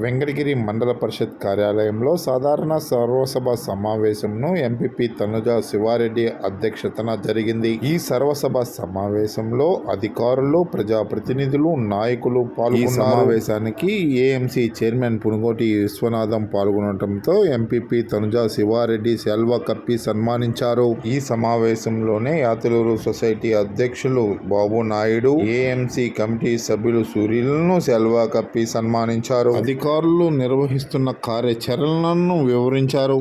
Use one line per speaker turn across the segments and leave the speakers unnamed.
Venkatagiri mandal parishad కార్యాలయంలో సాధారణ సర్వసభ సమావేశంను ఎంపీపీ తనుజ శివారెడ్డి అధ్యక్షతన జరిగింది. ఈ సర్వసభ సమావేశంలో అధికారులు ప్రజాప్రతినిధులు నాయకులు పాల్గొన్న సమావేశానికి ఏఎంసీ చైర్మన్ పునుగోటి విశ్వనాథం పాల్గొనడంతో ఎంపీపీ తనుజ శివారెడ్డి సెల్వ కప్పి సన్మానించారు. ఈ సమావేశంలోనే యాతలూరు సొసైటీ అధ్యక్షులు బాబు నాయుడు ఏఎంసీ కమిటీ సభ్యులు సూర్యులను సెల్వ కప్పి సన్మానించారు. అధికారులు నిర్వహిస్తున్న కార్యాచరణలను వివరించారు.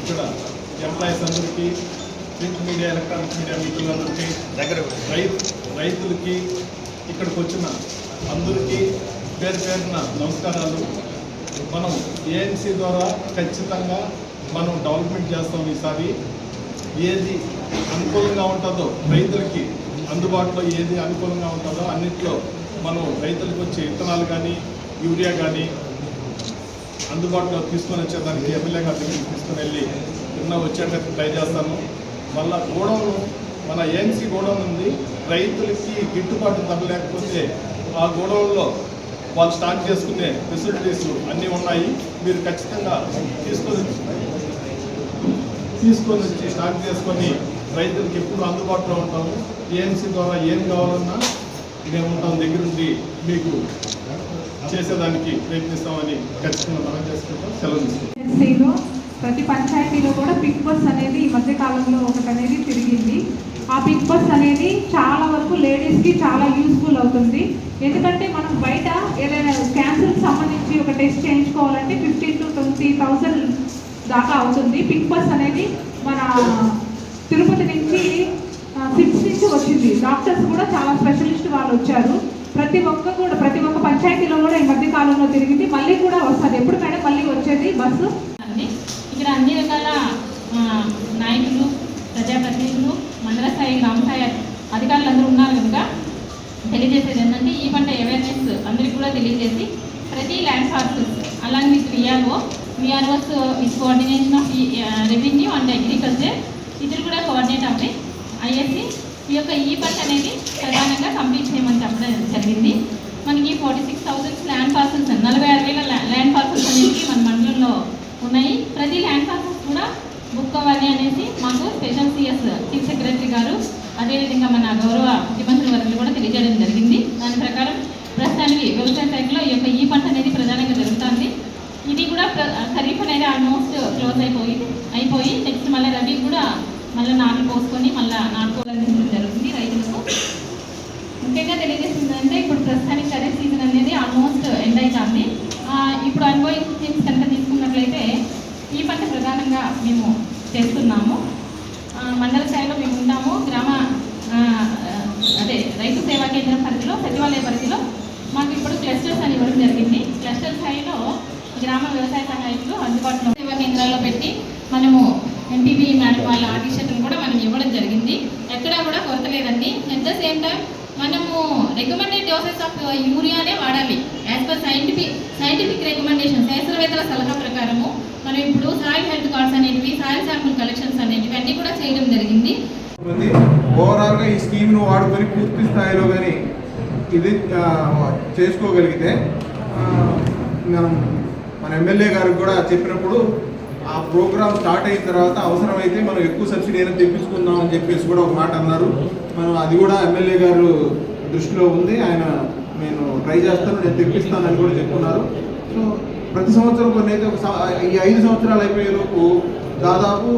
ఇక్కడ ఎంప్లాయీస్ అందరికీ ప్రింట్ మీడియా ఎలక్ట్రానిక్ మీడియా మిత్రులందరికీ దగ్గర రైతులకి ఇక్కడికి వచ్చిన అందరికీ పేరు పేరున నమస్కారాలు. మనం ఏఎన్సీ ద్వారా ఖచ్చితంగా మనం డెవలప్మెంట్ చేస్తాం ఈసారి. ఏది అనుకూలంగా ఉంటుందో రైతులకి అందుబాటులో ఏది అనుకూలంగా ఉంటుందో అన్నిట్లో మనం రైతులకు వచ్చే విత్తనాలు కానీ యూరియా కానీ అందుబాటులో తీసుకొని వచ్చేదానికి ఎమ్మెల్యే గారి దగ్గరికి వెళ్ళి నిన్న వచ్చేటట్టు ట్రై చేస్తాను. మళ్ళా గోడౌన్ మన ఏఎన్సీ గోడౌన్ ఉంది. రైతులకి గిట్టుబాటు ధర లేకపోతే ఆ గోడౌన్లో వాళ్ళు స్టాక్ చేసుకునే ఫెసిలిటీస్ అన్నీ ఉన్నాయి. మీరు ఖచ్చితంగా తీసుకొని తీసుకొని వచ్చి స్టాక్ చేసుకొని రైతులకి ఎప్పుడు అందుబాటులో ఉంటాము. ఏఎన్సీ ద్వారా ఏం కావాలన్నా మేము ఉంటాం దగ్గరుండి మీకు చేసేదానికి ప్రయత్నిస్తామని ఖచ్చితంగా మనం చేసుకుంటాం. సెలవు తీసుకుంటాం.
ప్రతి పంచాయతీలో కూడా పిక్ బస్ అనేది ఈ మధ్య కాలంలో ఒకటి అనేది తిరిగింది. ఆ పిక్ బస్ అనేది చాలా వరకు లేడీస్కి చాలా యూస్ఫుల్ అవుతుంది. ఎందుకంటే మనం బయట ఏదైనా క్యాన్సర్కి సంబంధించి ఒక టెస్ట్ చేయించుకోవాలంటే ఫిఫ్టీన్ టు ట్వంటీ థౌసండ్ దాకా అవుతుంది. పిక్ బస్ అనేది మన తిరుపతి నుంచి సిక్స్ నుంచి వచ్చింది డాక్టర్స్ కూడా చాలా స్పెషలిస్ట్ వాళ్ళు వచ్చారు. ప్రతి ఒక్క కూడా ప్రతి ఒక్క పంచాయతీలో కూడా ఈ మధ్య కాలంలో తిరిగింది మళ్ళీ కూడా వస్తుంది ఎప్పుడు మేడం మళ్ళీ వచ్చేది బస్సు
అండి ఇక్కడ అన్ని రకాల ఆ, నాయకులు ప్రజాప్రతినిధులు మండల స్థాయి గ్రామ స్థాయి అధికారులు అందరూ ఉన్నారు కనుక తెలియజేసేది ఏంటంటే ఈ పంట అవేర్నెస్ అందరికీ కూడా తెలియజేసి ప్రతి land parcels along with VRO VROs with coordination of revenue and agriculture ఇద్దరు కూడా కోఆర్డినేట్ అవ్వి అయ్యేసి ఈ యొక్క ఈ పంట అనేది ప్రధానంగా కంప్లీట్ చేయమని చెప్పడం జరిగింది మనకి forty six thousands land parcels నలభై ఆరు వేల ల్యా- ల్యాండ్ పార్సల్స్ అనేవి మన మండలంలో ఉన్నాయి ప్రతి ల్యాండ్ పార్సల్స్ కూడా బుక్ అవ్వాలి అనేసి మాకు స్పెషల్ సిఎస్ చీఫ్ సెక్రటరీ గారు అదేవిధంగా మన గౌరవ ముఖ్యమంత్రి వర్గులు కూడా తెలియజేయడం జరిగింది దాని ప్రకారం ప్రస్తుతానికి వ్యవసాయ శాఖలో ఈ యొక్క ఈ పంట అనేది ప్రధానంగా జరుగుతుంది ఇది కూడా ప్ర- ఖరీఫ్ అనేది ఆల్మోస్ట్ క్లోజ్ అయిపోయి అయిపోయి నెక్స్ట్ మళ్ళీ రబీ కూడా మళ్ళీ నాట్లు మళ్ళీ నాటుకోవడం జరుగుతుంది. రైతులకు ముఖ్యంగా తెలియజేసింది అంటే ఇప్పుడు ప్రస్తుతానికి ఖరీఫ్ సీజన్ అనేది ఆల్మోస్ట్ ఎండ్ అవుతుంది ఇప్పుడు అనుభవం థింగ్స్ కనుక తీసుకున్నట్లయితే ఈ పంట ప్రధానంగా మేము చేస్తున్నాము. మండల స్థాయిలో మేము ఉంటాము. గ్రామ అదే రైతు సేవా కేంద్రం పరిధిలో సచివాలయ పరిధిలో మాకు ఇప్పుడు క్లస్టర్స్ అని ఇవ్వడం జరిగింది. క్లస్టర్ స్థాయిలో గ్రామ వ్యవసాయ సహాయకులు అందుబాటులో సేవా కేంద్రాల్లో పెట్టి మనము ఎంపీబీ మేడం వాళ్ళ ఆదేశాలను కూడా మనం ఇవ్వడం జరిగింది. ఎక్కడా కూడా కొరత లేదండి. ఎట్ ద సేమ్ టైం మనము రికమెండెడ్ డోసెస్ ఆఫ్ యూరియానే వాడాలి. As per scientific scientific recommendation శాస్త్రవేత్తల సలహా ప్రకారము మనం ఇప్పుడు సాయిల్ హెల్త్ కార్డ్స్ అనేటివి సాయిల్ శాంపుల్ కలెక్షన్స్ అనేటివి అన్నీ కూడా చేయడం జరిగింది.
ఓవరాల్గా ఈ స్కీమ్ను వాడుకొని పూర్తి స్థాయిలో కానీ ఇది చేసుకోగలిగితే మనం మన ఎమ్మెల్యే గారికి కూడా చెప్పినప్పుడు ఆ ప్రోగ్రామ్ స్టార్ట్ అయిన తర్వాత అవసరమైతే మనం ఎక్కువ సబ్సిడీ అయినా తెప్పించుకుందాం అని చెప్పేసి కూడా ఒక మాట అన్నారు. మనం అది కూడా ఎమ్మెల్యే గారు దృష్టిలో ఉంది. ఆయన నేను ట్రై చేస్తాను నేను తెప్పిస్తానని కూడా చెప్పున్నారు. సో ప్రతి సంవత్సరం కొన్ని అయితే ఒక ఈ ఐదు సంవత్సరాలు అయిపోయే లోపు దాదాపు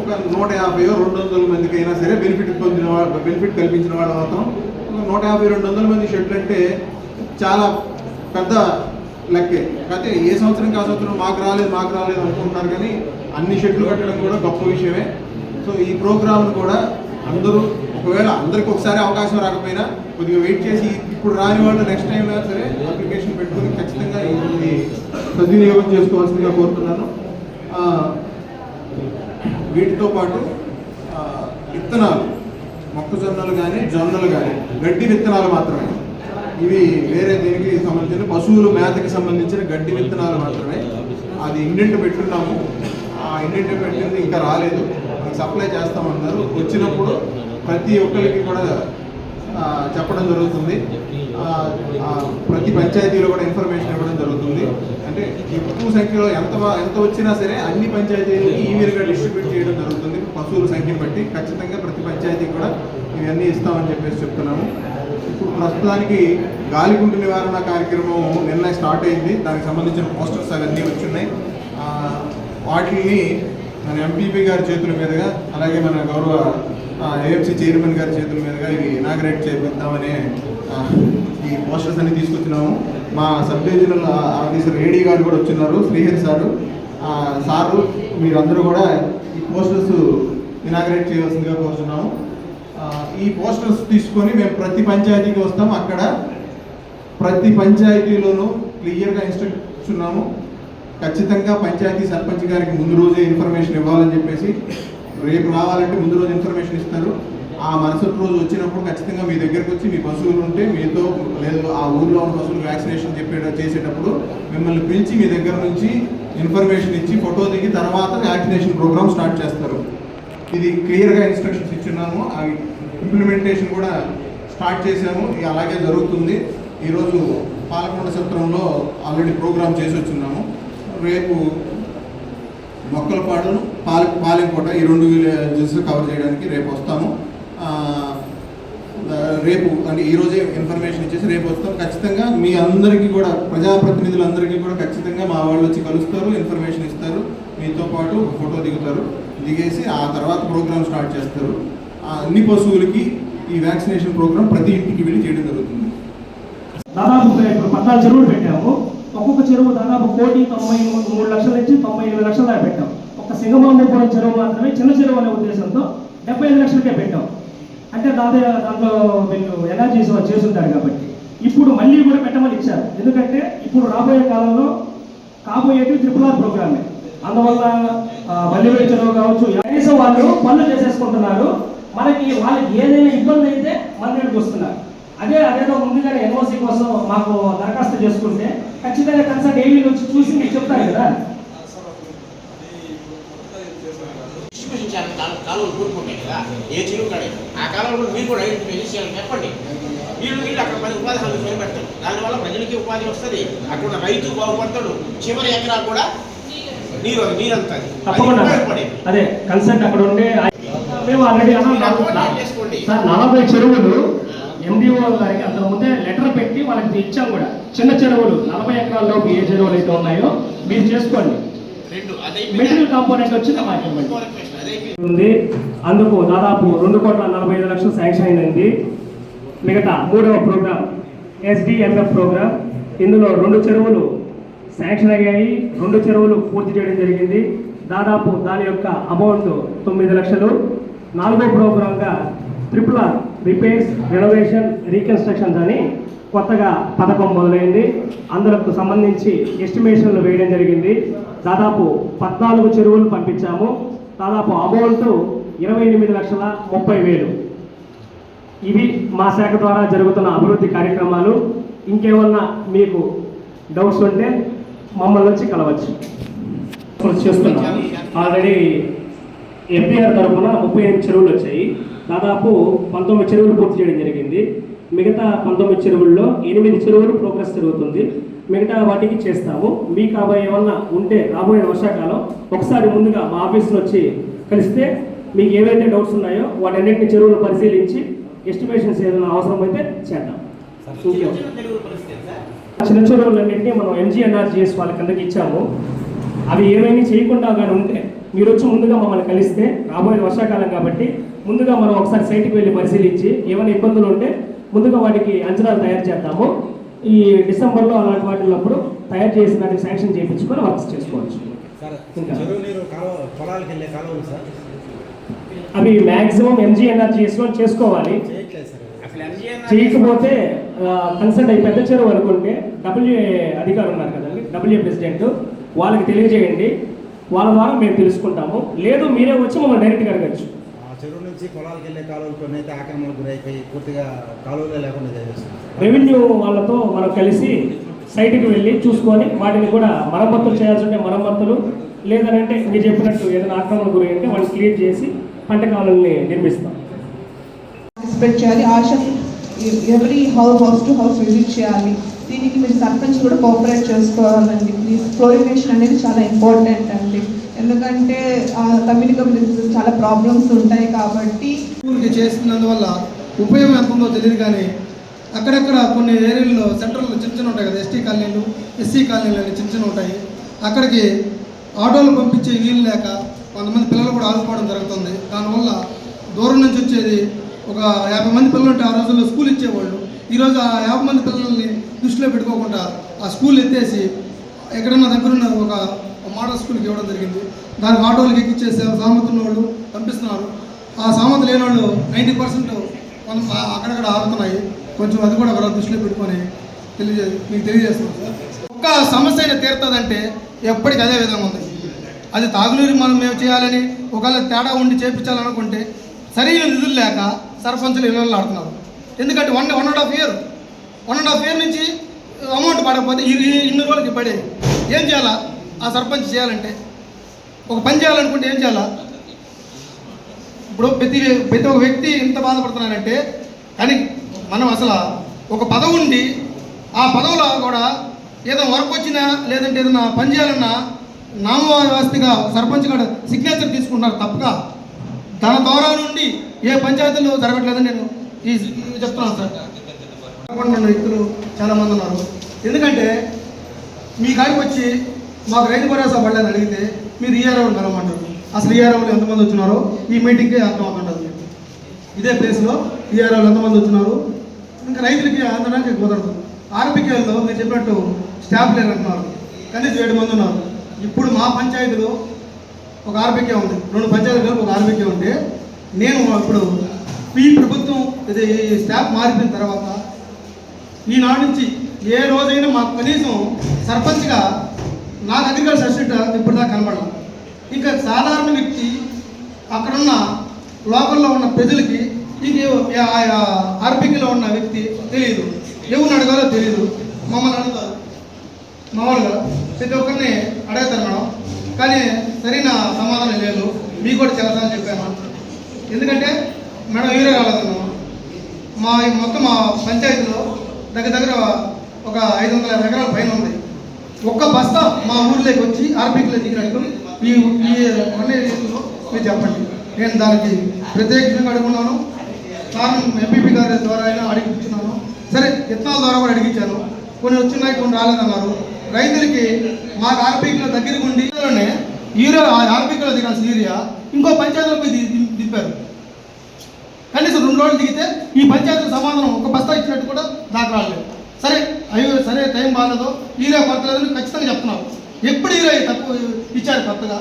ఒక నూట యాభై రెండు వందల మందికి అయినా సరే బెనిఫిట్ పొందిన వాళ్ళు బెనిఫిట్ కల్పించిన వాళ్ళు అవుతాం. ఒక నూట యాభై రెండు వందల మంది షెడ్లు అంటే చాలా పెద్ద లెక్కే. కాకపోతే ఏ సంవత్సరం ఆ సంవత్సరం మాకు రాలేదు మాకు రాలేదు అనుకుంటున్నారు కానీ అన్ని షెడ్లు కట్టడం కూడా గొప్ప విషయమే. సో ఈ ప్రోగ్రామ్ను కూడా అందరూ ఒకవేళ అందరికి ఒకసారి అవకాశం రాకపోయినా కొద్దిగా వెయిట్ చేసి ఇప్పుడు రాని వాళ్ళు నెక్స్ట్ టైం సరే అప్లికేషన్ పెట్టుకుని ఖచ్చితంగా ఇది సద్వినియోగం చేసుకోవాల్సిందిగా కోరుతున్నాను. వీటితో పాటు విత్తనాలు మొక్కజొన్నలు కానీ జొన్నలు కానీ గడ్డి విత్తనాలు మాత్రమే. ఇవి వేరే దేనికి సంబంధించిన పశువులు మేతకి సంబంధించిన గడ్డి విత్తనాలు మాత్రమే. అది ఇండెంట్ పెట్టున్నాము. ఆ ఇండెంట్ పెట్టింది ఇంకా రాలేదు. సప్లై చేస్తామన్నారు. వచ్చినప్పుడు ప్రతి ఒక్కరికి కూడా చెప్పడం జరుగుతుంది. ప్రతి పంచాయతీలో కూడా ఇన్ఫర్మేషన్ ఇవ్వడం జరుగుతుంది. అంటే ఎక్కువ సంఖ్యలో ఎంత ఎంత వచ్చినా సరే అన్ని పంచాయతీలకి ఈవీలుగా డిస్ట్రిబ్యూట్ చేయడం జరుగుతుంది. పశువుల సంఖ్యను బట్టి ఖచ్చితంగా ప్రతి పంచాయతీకి కూడా ఇవన్నీ ఇస్తామని చెప్పేసి చెప్తున్నాము. ఇప్పుడు ప్రస్తుతానికి గాలిగుంటు నివారణ కార్యక్రమం నిన్న స్టార్ట్ అయింది. దానికి సంబంధించిన పోస్టర్స్ అవన్నీ వచ్చున్నాయి వాటిని మన ఎంపీపీ గారి చేతుల మీదుగా అలాగే మన గౌరవ ఏఎంసీ చైర్మన్ గారి చేతుల మీదుగా ఇవి ఇనాగ్రేట్ చేపిద్దామని ఈ పోస్టర్స్ అన్ని తీసుకొచ్చినాము. మా సబ్ డివిజనల్ ఆఫీసర్ ఏడీ గారు కూడా వచ్చిన్నారు శ్రీహరి సారు. సారు మీరందరూ కూడా ఈ పోస్టర్స్ ఇనాగ్రేట్ చేయవలసిందిగా కోరుతున్నాము ఈ పోస్టర్స్ తీసుకొని మేము ప్రతి పంచాయతీకి వస్తాం. అక్కడ ప్రతి పంచాయతీలోనూ క్లియర్గా ఇన్స్ట్రక్ట్ ఉన్నాము ఖచ్చితంగా పంచాయతీ సర్పంచ్ గారికి ముందు రోజే ఇన్ఫర్మేషన్ ఇవ్వాలని చెప్పేసి రేపు రావాలంటే ముందు రోజు ఇన్ఫర్మేషన్ ఇస్తారు. ఆ మరుసటి రోజు వచ్చినప్పుడు ఖచ్చితంగా మీ దగ్గరకు వచ్చి మీ పశువులు ఉంటే మీతో లేదు ఆ ఊర్లో ఉన్న పశువులు వ్యాక్సినేషన్ చెప్పే చేసేటప్పుడు మిమ్మల్ని పిలిచి మీ దగ్గర నుంచి ఇన్ఫర్మేషన్ ఇచ్చి ఫోటో దిగి తర్వాత వ్యాక్సినేషన్ ప్రోగ్రామ్ స్టార్ట్ చేస్తారు. ఇది క్లియర్గా ఇన్స్ట్రక్షన్స్ ఇచ్చున్నాము. అవి ఇంప్లిమెంటేషన్ కూడా స్టార్ట్ చేశాము. అలాగే జరుగుతుంది. ఈరోజు పాలకొండ సత్రంలో ఆల్రెడీ ప్రోగ్రామ్ చేసి వచ్చున్నాము. రేపు మొక్కలపాడు పాల పాలెంకోట ఈ రెండు విలేజెస్ కవర్ చేయడానికి రేపు వస్తాము. రేపు అంటే ఈరోజే ఇన్ఫర్మేషన్ ఇచ్చేసి రేపు వస్తాం. ఖచ్చితంగా మీ అందరికీ కూడా ప్రజాప్రతినిధులందరికీ కూడా ఖచ్చితంగా మా వాళ్ళు వచ్చి కలుస్తారు ఇన్ఫర్మేషన్ ఇస్తారు. మీతో పాటు ఫోటో దిగుతారు. దిగేసి ఆ తర్వాత ప్రోగ్రామ్ స్టార్ట్ చేస్తారు. అన్ని పశువులకి ఈ వ్యాక్సినేషన్ ప్రోగ్రామ్ ప్రతి ఇంటికి వెళ్ళి చేయడం జరుగుతుంది.
దాదాపు ఇప్పుడు పద్నాలుగు చెరువులు పెట్టాము. ఒక్కొక్క చెరువు దాదాపు కోటి తొంభై మూడు లక్షల నుంచి తొంభై ఎనిమిది లక్షల దాకా పెట్టాం. ఒక సింగమాంబపురం చెరువు మాత్రమే చిన్న చెరువు అనే ఉద్దేశంతో డెబ్బై ఐదు లక్షలకే పెట్టాం. అంటే దాంట్లో దాంట్లో వీళ్ళు ఎనర్జీస్ చేస్తుంటారు కాబట్టి. ఇప్పుడు మళ్ళీ కూడా పెట్టమని ఇచ్చారు. ఎందుకంటే ఇప్పుడు రాబోయే కాలంలో కాబోయేది ట్రిపుల్ ఆర్ ప్రోగ్రామే. అందువల్ల వల్లివేడి చెరువు కావచ్చు కనీసం వాళ్ళు పనులు చేసేసుకుంటున్నారు. మనకి వాళ్ళకి ఏదైనా ఇబ్బంది అయితే మన దగ్గరికి వస్తున్నారు. అదే అదేదో ముందుగానే ఎన్ఓసి కోసం మాకు దరఖాస్తు చేసుకుంటే ఖచ్చితంగా కన్సల్ట్ ఏఈ వచ్చి చూసి మీకు చెప్తారు కదా.
కాలువలు కూరుకుంటాయి కదా ఏ కాడే ఆ కాలంలో మీరు కూడా ఐడెంటిఫై చెప్పండి. వీళ్ళు వీళ్ళు అక్కడ పది ఉపాధి హామీ పని పెడతారు దానివల్ల ప్రజలకి ఉపాధి వస్తుంది. అక్కడ రైతు బాగుపడతాడు. చివరి ఎకరా కూడా నీరు నీరు
తప్పకుండా. అదే కన్సల్ట్ అక్కడ ఉండే మేము ఆల్రెడీ సార్ నలభై చెరువులు ఎండిఓ గారికి అంత ముందే లెటర్ పెట్టి వాళ్ళకి ఇచ్చాం కూడా. చిన్న చెరువులు నలభై ఎకరాల్లోపు ఏ చెరువులు అయితే ఉన్నాయో మీరు చేసుకోండి. మెటీరియల్ కాంపోనెంట్ వచ్చింది మాకు ఉంది. అందుకు దాదాపు రెండు కోట్ల నలభై ఐదు లక్షలు శాంక్షన్ అయింది మిగతా మూడవ ప్రోగ్రామ్ ఎస్డిఎంఎఫ్ ప్రోగ్రామ్ ఇందులో రెండు చెరువులు శాంక్షన్ అయ్యాయి. రెండు చెరువులు పూర్తి చేయడం జరిగింది. దాదాపు దాని యొక్క అమౌంట్ తొమ్మిది లక్షలు. నాలుగో ప్రోగ్రాంగా triple R repairs renovation reconstruction అని కొత్తగా పథకం మొదలైంది. అందులకు సంబంధించి ఎస్టిమేషన్లు వేయడం జరిగింది. దాదాపు పద్నాలుగు చెరువులు పంపించాము. దాదాపు అమౌంట్ ఇరవై ఎనిమిది లక్షల ముప్పై వేలు. ఇవి మా శాఖ ద్వారా జరుగుతున్న అభివృద్ధి కార్యక్రమాలు. ఇంకేమన్నా మీకు డౌట్స్ ఉంటే మమ్మల్ని వచ్చి కలవచ్చు. చేస్తున్నాం. ఆల్రెడీ ఎఫ్డిఆర్ తరఫున ముప్పై ఎనిమిది చెరువులు వచ్చాయి. దాదాపు పంతొమ్మిది చెరువులు పూర్తి చేయడం జరిగింది. మిగతా పంతొమ్మిది చెరువుల్లో ఎనిమిది చెరువులు ప్రోగ్రెస్ జరుగుతుంది. మిగతా వాటికి చేస్తాము. మీకు అవి ఏమన్నా ఉంటే రాబోయే వర్షాకాలం ఒకసారి ముందుగా మా ఆఫీస్లో వచ్చి కలిస్తే మీకు ఏవైతే డౌట్స్ ఉన్నాయో వాటన్నిటిని చెరువులు పరిశీలించి ఎస్టిమేషన్స్ ఏదైనా అవసరం అయితే చేద్దాం?
చిన్న
చెరువులన్నింటినీ మనం ఎంజీఎన్ఆర్జీఎస్ వాళ్ళ కిందకి ఇచ్చాము. అవి ఏమేమి చేయకుండా కానీ ఉంటే మీరు వచ్చి ముందుగా మమ్మల్ని కలిస్తే రాబోయే వర్షాకాలం కాబట్టి ముందుగా మనం ఒకసారి సైట్కి వెళ్ళి పరిశీలించి ఏమైనా ఇబ్బందులు ఉంటే ముందుగా వాటికి అంచనాలు తయారు చేద్దాము. ఈ డిసెంబర్లో అలాంటి వాటినప్పుడు తయారు చేసిన వాటికి శాంక్షన్ చేయించుకొని వర్క్స్ చేసుకోవచ్చు. అవి మ్యాక్సిమం ఎంజీఎన్ఆర్జీఎస్లో చేసుకోవాలి. చేయకపోతే కన్సల్ట్ అయ్యి పెద్ద చెరువు అనుకుంటే డబ్ల్యూఏ అధికారులు ఉన్నారు కదండి డబ్ల్యూఏ ప్రెసిడెంట్ వాళ్ళకి తెలియజేయండి. వాళ్ళ ద్వారా మేము తెలుసుకుంటాము. లేదు మీరే వచ్చి మమ్మల్ని డైరెక్ట్గా అడగచ్చు.
ఆ చెరువు నుంచి పొలాలకు వెళ్ళే కాలువలు కొన్ని అయితే ఆక్రమణకు గురైపోయి పూర్తిగా కాలువలే లేకుండా
రెవెన్యూ వాళ్ళతో మనం కలిసి సైట్కి వెళ్ళి చూసుకొని వాటిని కూడా మరమ్మతులు చేయాల్సి ఉంటే మరమ్మతులు. లేదనంటే మీరు చెప్పినట్టు ఏదైనా ఆక్రమణ గురి అంటే వాళ్ళు క్లియర్ చేసి పంట కాలువల్ని నిర్మిస్తాం.
స్ప్రెడ్ చేయాలి. ASHA every house house to house visit చేయాలి. దీనికి మీరు సర్పంచ్ కూడా కోఆపరేట్ చేసుకోవాలండి. ప్లీజ్ ఫ్లోరినేషన్ అనేది చాలా ఇంపార్టెంట్ అండి. ఎందుకంటే కమ్యూనికేషన్ చాలా ప్రాబ్లమ్స్ ఉంటాయి కాబట్టి
స్కూల్కి చేస్తున్నందువల్ల ఉపయోగం ఎంత ఉందో తెలియదు కానీ అక్కడక్కడ కొన్ని ఏరియాల్లో సెంట్రల్లో చిన్న చిన్న ఉంటాయి కదా ఎస్టీ కాలనీలు ఎస్సీ కాలనీలు అని చిన్న చిన్న ఉంటాయి. అక్కడికి ఆటోలు పంపించే వీలు లేక కొంతమంది పిల్లలు కూడా ఆదుకోవడం జరుగుతుంది. దానివల్ల దూరం నుంచి వచ్చేది ఒక యాభై మంది పిల్లలు ఉంటే ఆ రోజుల్లో స్కూల్ ఇచ్చేవాళ్ళు. ఈరోజు ఆ యాభై మంది పిల్లల్ని దృష్టిలో పెట్టుకోకుండా ఆ స్కూల్ ఎత్తేసి ఎక్కడన్నా దగ్గరున్న ఒక మోడల్ స్కూల్కి ఇవ్వడం జరిగింది. దానికి ఆటోలకి ఎక్కిచ్చేసే సామర్థ్యం ఉన్న వాళ్ళు పంపిస్తున్నారు. ఆ సామర్థ్యం లేని వాళ్ళు నైంటీ పర్సెంట్ మనం అక్కడక్కడ ఆగుతున్నాయి. కొంచెం అది కూడా అక్కడ దృష్టిలో పెట్టుకొని తెలియజే మీకు తెలియజేస్తున్నాం సార్. ఒక్క సమస్య అయినా తీరుతుందంటే ఎప్పటికీ అదే విధంగా ఉంది. అది తాగునీరు మనం మేము చేయాలని ఒకవేళ తేడా ఉండి చేపించాలనుకుంటే సరైన నిధులు లేక సర్పంచులు ఇళ్ళు ఆడుతున్నారు. ఎందుకంటే one one and half year one and half year నుంచి అమౌంట్ పడకపోతే ఇన్ని రోజులకి పడేది ఏం చేయాలా? ఆ సర్పంచ్ చేయాలంటే. ఒక పని చేయాలనుకుంటే ఏం చేయాలా? ఇప్పుడు ప్రతి ప్రతి ఒక్క వ్యక్తి ఇంత బాధపడుతున్నారంటే కానీ మనం అసలు ఒక పదవి ఉండి ఆ పదవిలో కూడా ఏదో వర్క్ వచ్చినా లేదంటే ఏదైనా పని చేయాలన్నా నామవ్యవస్థగా సర్పంచ్ కూడా సిగ్నేచర్ తీసుకుంటున్నారు తప్పక. తన ద్వారా నుండి ఏ పంచాయతీలో జరగట్లేదని నేను ఈ చెప్తున్నాను సార్. ఉన్న వ్యక్తులు చాలామంది ఉన్నారు. ఎందుకంటే మీ కాడికి వచ్చి మాకు రైతు భరోసా పడలేదని అడిగితే మీరు ఈఆర్ఓని కలవమంటారు అసలు ఈఆర్ఓలు ఎంతమంది వచ్చినారో ఈ మీటింగ్కే అర్థం అవుతుంటుంది ఇదే ప్లేస్లో ఈఆర్ఓలు ఎంతమంది వచ్చినారు? ఇంకా రైతులకి అందడానికి కుదరదు. ఆర్బికేల్లో మీరు చెప్పినట్టు స్టాఫ్ లేరు అంటున్నారు. కనీసం ఏడు మంది ఉన్నారు. ఇప్పుడు మా పంచాయతీలో ఒక ఆర్బికే ఉంది. రెండు పంచాయతీలు ఒక ఆర్బికే ఉంటే నేను ఇప్పుడు ఈ ప్రభుత్వం ఇది ఈ స్టాఫ్ మారిపోయిన తర్వాత ఈనాడు నుంచి ఏ రోజైనా మాకు కనీసం సర్పంచ్గా నాకు అగ్రికల్చర్ అసిస్టెంట్ ఇప్పుడు దాకా ఇంకా సాధారణ వ్యక్తి అక్కడున్న లోకల్లో ఉన్న ప్రజలకి ఇంక ఆర్పికలో ఉన్న వ్యక్తి తెలియదు ఎవరిని అడగాలో తెలియదు మమ్మల్ని అడుగుతారు. మామూలుగా ప్రతి ఒక్కరిని అడుగుతారు మేడం. కానీ సరైన సమాధానం లేదు. మీకు కూడా చాలాసార్లు చెప్పాను. ఎందుకంటే మేడం వీరే రాలేదు మా ఈ మొత్తం మా పంచాయతీలో దగ్గర దగ్గర ఒక ఐదు వందల యాభై ఎకరాల పైన ఉంది. ఒక్క బస్తా మా ఊర్లోకి వచ్చి ఆర్బీకి దిగినట్టు ఈ ఈ వన్ ఏరియాలో మీరు చెప్పండి. నేను దానికి ప్రత్యేకంగా అడుగున్నాను. కారణం ఎంపీపీ గారి ద్వారా అయినా అడిగిస్తున్నాను సరే విత్తనాల ద్వారా కూడా అడిగించాను కొన్ని వచ్చినాయి కొన్ని రాలేదన్నారు. రైతులకి మా ఆర్బీకీలో దగ్గరకు ఉండి యూరియా ఆర్బీకీలో దిగాల్సిన యూరియా ఇంకో పంచాయతీలో పోయి దింపారు. రెండు రోజులు దిగితే ఈ పంచాయతీ సమాధానం ఒక బస్తా ఇచ్చినట్టు కూడా దాకా రాలేదు. సరే అయ్యో సరే టైం బాగాలేదో. హీరో కొత్తలేదని ఖచ్చితంగా చెప్తున్నారు ఎప్పుడు హీరో తక్కువ ఇచ్చారు కొత్తగా?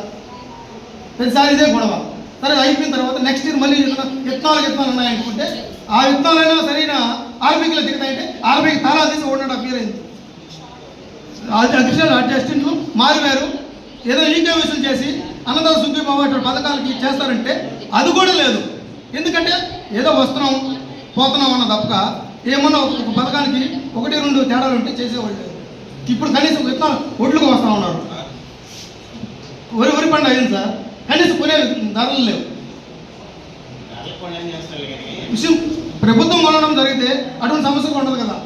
ప్రతిసారి ఇదే గొడవ. సరే అయిపోయిన తర్వాత నెక్స్ట్ ఇయర్ మళ్ళీ విత్తనాలు విత్తనాలు ఉన్నాయనుకుంటే ఆ విత్తనాలైనా సరైన ఆర్బీకీలో దిగుతాయంటే ఆర్మీకి తాళాలు తీసి ఓడినట్టు ఆ ఫీల్ అయింది అడిషనల్ అడ్జస్టెంట్లు మారివారు ఏదో ఈకేవీసులు చేసి అన్నదాన సుఖీబాబు అటువంటి పథకాలకి చేస్తారంటే అది కూడా లేదు. ఎందుకంటే ఏదో వస్తున్నాం పోతున్నాం అన్న తప్పక ఏమన్నా ఒక పథకానికి ఒకటి రెండు తేడాలు ఉంటే చేసేవాళ్ళు ఇప్పుడు కనీసం విత్తనాలు ఒడ్లకు వస్తూ ఉన్నారు. వరి వరి పంట అయింది సార్. కనీసం కొనే ధరలు లేవు. విషయం ప్రభుత్వం కొనడం జరిగితే అటువంటి సమస్య ఉండదు కదా.